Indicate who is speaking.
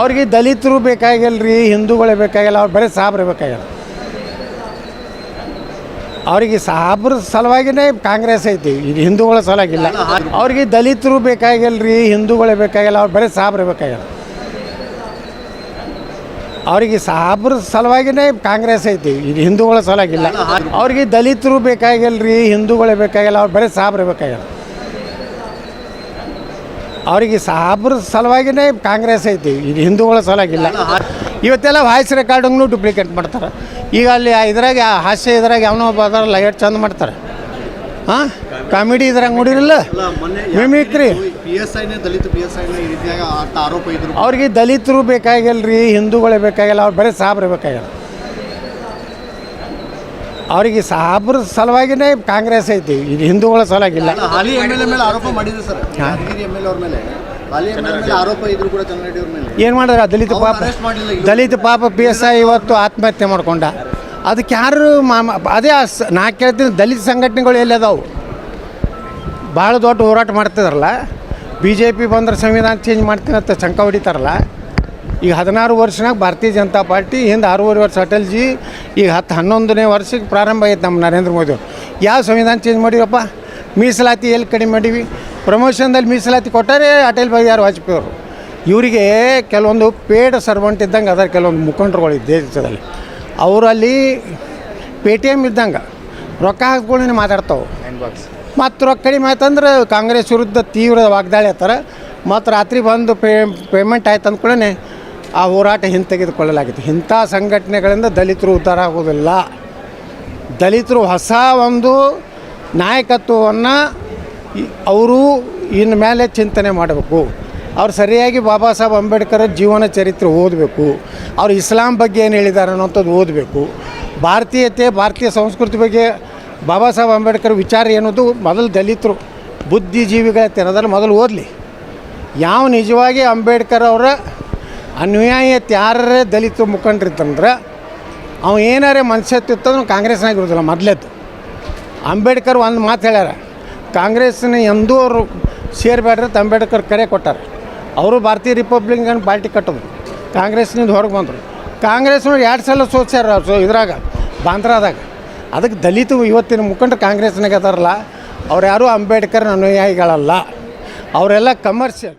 Speaker 1: ಅವ್ರಿಗೆ ದಲಿತರು ಬೇಕಾಗಿಲ್ಲ ರೀ ಹಿಂದೂಗಳೇ ಬೇಕಾಗಿಲ್ಲ, ಅವ್ರು ಬರೀ ಸಾಬ್ರೆ ಬೇಕಾಗಿಲ್ಲ. ಅವ್ರಿಗೆ ಸಾಬ್ರ ಸಲುವಾಗಿನೇ ಕಾಂಗ್ರೆಸ್ ಐತಿ ಹಿಂದೂಗಳ ಸಲುವಾಗಿಲ್ಲ. ಅವ್ರಿಗೆ ದಲಿತರು ಬೇಕಾಗಿಲ್ಲ ರೀ ಹಿಂದೂಗಳೇ ಬೇಕಾಗಿಲ್ಲ, ಅವ್ರು ಬರೀ ಸಾಬ್ರೆ ಬೇಕಾಗಿಲ್ಲ. ಅವ್ರಿಗೆ ಸಾಬ್ರ ಸಲುವಾಗಿನೇ ಕಾಂಗ್ರೆಸ್ ಐತಿ ಹಿಂದೂಗಳ ಸಲುವಾಗಿಲ್ಲ. ಅವ್ರಿಗೆ ದಲಿತರು ಬೇಕಾಗಿಲ್ಲ ರೀ ಹಿಂದೂಗಳೇ ಬೇಕಾಗಿಲ್ಲ, ಅವ್ರು ಬರೀ ಸಾಬ್ರೆ ಬೇಕಾಗಿಲ್ಲ. ಅವ್ರಿಗೆ ಸಾಬ್ರ ಸಲುವಾಗಿನೇ ಕಾಂಗ್ರೆಸ್ ಐತಿ ಇದು ಹಿಂದೂಗಳ ಸಲುವಾಗಿಲ್ಲ. ಇವತ್ತೆಲ್ಲ ವಾಯ್ಸ್ ರೆಕಾರ್ಡಿಂಗ್ನು ಡುಪ್ಲಿಕೇಟ್ ಮಾಡ್ತಾರೆ. ಈಗ ಅಲ್ಲಿ ಇದ್ರಾಗ ಹಾಸ್ಯ ಇದ್ರಾಗ ಯಾವನೋ ಒಬ್ಬ ಲೈಟ್ ಚೆಂದ ಮಾಡ್ತಾರೆ. ಹಾಂ ಕಾಮಿಡಿ ಇದ್ರಾಗ ನೋಡಿರಲ್ಲ? ಮಿಮಿಕ್ರಿ. ಅವ್ರಿಗೆ ದಲಿತರು ಬೇಕಾಗಿಲ್ಲ ರೀ ಹಿಂದೂಗಳೇ ಬೇಕಾಗಿಲ್ಲ ಅವ್ರು ಬರೀ ಸಾಬ್ರೆ ಬೇಕಾಗಿಲ್ಲ. ಅವ್ರಿಗೆ ಸಾಬ್ರ ಸಲುವಾಗಿನೇ ಕಾಂಗ್ರೆಸ್ ಐತಿ. ಇದು ಹಿಂದೂಗಳ ಸಲುವಾಗಿಲ್ಲ.
Speaker 2: ಹಾಲಿ ಎಂ ಎಲ್ ಎ ಮೇಲೆ ಆರೋಪ ಮಾಡಿದ್ರು ಸರ್. ಯಾದಗಿರಿ ಎಂ ಎಲ್ ಅವ್ರ ಮೇಲೆ. ಹಾಲಿ ಎಂ ಎಲ್ ಮೇಲೆ ಆರೋಪ ಇದ್ರು ಕೂಡ ಚಂದ್ರರೆಡ್ಡಿ ಅವ್ರ ಮೇಲೆ.
Speaker 1: ಏನು ಮಾಡಿದ್ರೆ? ದಲಿತ ಪಾಪ ದಲಿತ ಪಾಪ ಪಿ ಎಸ್ ಐ ಇವತ್ತು ಆತ್ಮಹತ್ಯೆ ಮಾಡ್ಕೊಂಡ. ಅದಕ್ಕೆ ಯಾರು ಮಾಮ ಅದೇ ಆ ಸ- ನಾ ಕೇಳ್ತೀನಿ ದಲಿತ ಸಂಘಟನೆಗಳು ಎಲ್ಲಿ ಅದಾವು? ಭಾಳ ದೊಡ್ಡ ಹೋರಾಟ ಮಾಡ್ತಿದಾರಲ್ಲ. ಬಿ ಜೆ ಪಿ ಬಂದ್ರೆ ಸಂವಿಧಾನ ಚೇಂಜ್ ಮಾಡ್ತೀನಿ ಅಂತ ಶಂಕ ಹೊಡಿತಾರಲ್ಲ. ಈಗ ಹದಿನಾರು ವರ್ಷನಾಗ ಭಾರತೀಯ ಜನತಾ ಪಾರ್ಟಿ, ಹಿಂದೆ ಆರೂವರೆ ವರ್ಷ ಅಟಲ್ಜಿ, ಈಗ ಹತ್ತು ಹನ್ನೊಂದನೇ ವರ್ಷಕ್ಕೆ ಪ್ರಾರಂಭ ಆಯ್ತು ನಮ್ಮ ನರೇಂದ್ರ ಮೋದಿ. ಯಾವ ಸಂವಿಧಾನ ಚೇಂಜ್ ಮಾಡಿವಪ್ಪ ಮೀಸಲಾತಿ ಎಲ್ಲಿ ಕಡಿಮೆ ಮಾಡೀವಿ ಪ್ರಮೋಷನ್ದಲ್ಲಿ ಮೀಸಲಾತಿ ಕೊಟ್ಟಾರೆ ಅಟಲ್ ಬಿಹಾರಿ ವಾಜಪೇಯಿ ಅವರು. ಇವರಿಗೆ ಕೆಲವೊಂದು ಪೇಡ್ ಸರ್ವಂಟ್ ಇದ್ದಂಗೆ ಅದರ, ಕೆಲವೊಂದು ಮುಖಂಡರುಗಳು ದೇಶದಲ್ಲಿ. ಅವರಲ್ಲಿ ಪೇ ಟಿ ಎಂ ಇದ್ದಂಗೆ. ರೊಕ್ಕ ಹಾಕ್ಕೊಳ್ಳಿ ಮಾತಾಡ್ತಾವೆ. ಮತ್ತು ರೊಕ್ಕ ಕಡಿಮೆ ಆಯ್ತಂದ್ರೆ ಕಾಂಗ್ರೆಸ್ ವಿರುದ್ಧ ತೀವ್ರ ವಾಗ್ದಾಳಿ ಆತಾರೆ ಮತ್ತು ರಾತ್ರಿ ಬಂದು ಪೇ ಪೇಮೆಂಟ್ ಆಯ್ತು ಅಂದ್ಕೊಳ್ಳೇ ಆ ಹೋರಾಟ ಹಿಂತೆಗೆದುಕೊಳ್ಳಲಾಗಿತ್ತು. ಇಂಥ ಸಂಘಟನೆಗಳಿಂದ ದಲಿತರು ಉದ್ಧಾರ ಆಗೋದಿಲ್ಲ ದಲಿತರು ಹೊಸ ಒಂದು ನಾಯಕತ್ವವನ್ನು ಅವರು ಇನ್ನು ಮೇಲೆ ಚಿಂತನೆ ಮಾಡಬೇಕು. ಅವ್ರು ಸರಿಯಾಗಿ ಬಾಬಾ ಸಾಹೇಬ್ ಅಂಬೇಡ್ಕರ್ ಜೀವನ ಚರಿತ್ರೆ ಓದಬೇಕು. ಅವ್ರು ಇಸ್ಲಾಂ ಬಗ್ಗೆ ಏನು ಹೇಳಿದ್ದಾರೆ ಅನ್ನೋಂಥದ್ದು ಓದಬೇಕು. ಭಾರತೀಯತೆ, ಭಾರತೀಯ ಸಂಸ್ಕೃತಿ ಬಗ್ಗೆ ಬಾಬಾ ಸಾಹೇಬ್ ಅಂಬೇಡ್ಕರ್ ವಿಚಾರ ಏನೋದು ಮೊದಲು ದಲಿತರು ಬುದ್ಧಿಜೀವಿಗಳ ತೆರದಲ್ಲಿ ಮೊದಲು ಓದಲಿ. ಯಾವ ನಿಜವಾಗಿ ಅಂಬೇಡ್ಕರ್ ಅವರ ಅನ್ಯಾಯತೆ ಯಾರೇ ದಲಿತ ಮುಖಂಡ್ರಿತ್ತಂದ್ರೆ ಅವ ಏನಾರೇ ಮನಸ್ಸೆತ್ತಿತ್ತಂದ್ರೆ ಕಾಂಗ್ರೆಸ್ನಾಗ ಇರೋದಿಲ್ಲ ಮೊದಲೇದು. ಅಂಬೇಡ್ಕರ್ ಒಂದು ಮಾತು ಹೇಳ್ಯಾರ, ಕಾಂಗ್ರೆಸ್ನ ಎಂದೂ ಅವರು ಸೇರಬೇಡ್ರಿ ಅಂಬೇಡ್ಕರ್ ಕರೆ ಕೊಟ್ಟಾರೆ. ಅವರು ಭಾರತೀಯ ರಿಪಬ್ಲಿಕನ್ ಪಾರ್ಟಿ ಕಟ್ಟೋದು ಕಾಂಗ್ರೆಸ್ನಿಂದ ಹೊರಗೆ ಬಂದರು. ಕಾಂಗ್ರೆಸ್ನವ್ರು ಎರಡು ಸಲ ಸೋಚ್ಯಾರ ಸೊ ಇದ್ರಾಗ, ಬಾಂದ್ರಾದಾಗ. ಅದಕ್ಕೆ ದಲಿತ ಇವತ್ತಿನ ಮುಖಂಡರು ಕಾಂಗ್ರೆಸ್ನಾಗ ಅದಾರಲ್ಲ ಅವ್ರು ಯಾರೂ ಅಂಬೇಡ್ಕರ್ ಅನುಯಾಯಿಗಳಲ್ಲ. ಅವರೆಲ್ಲ ಕಮರ್ಷಿಯಲ್.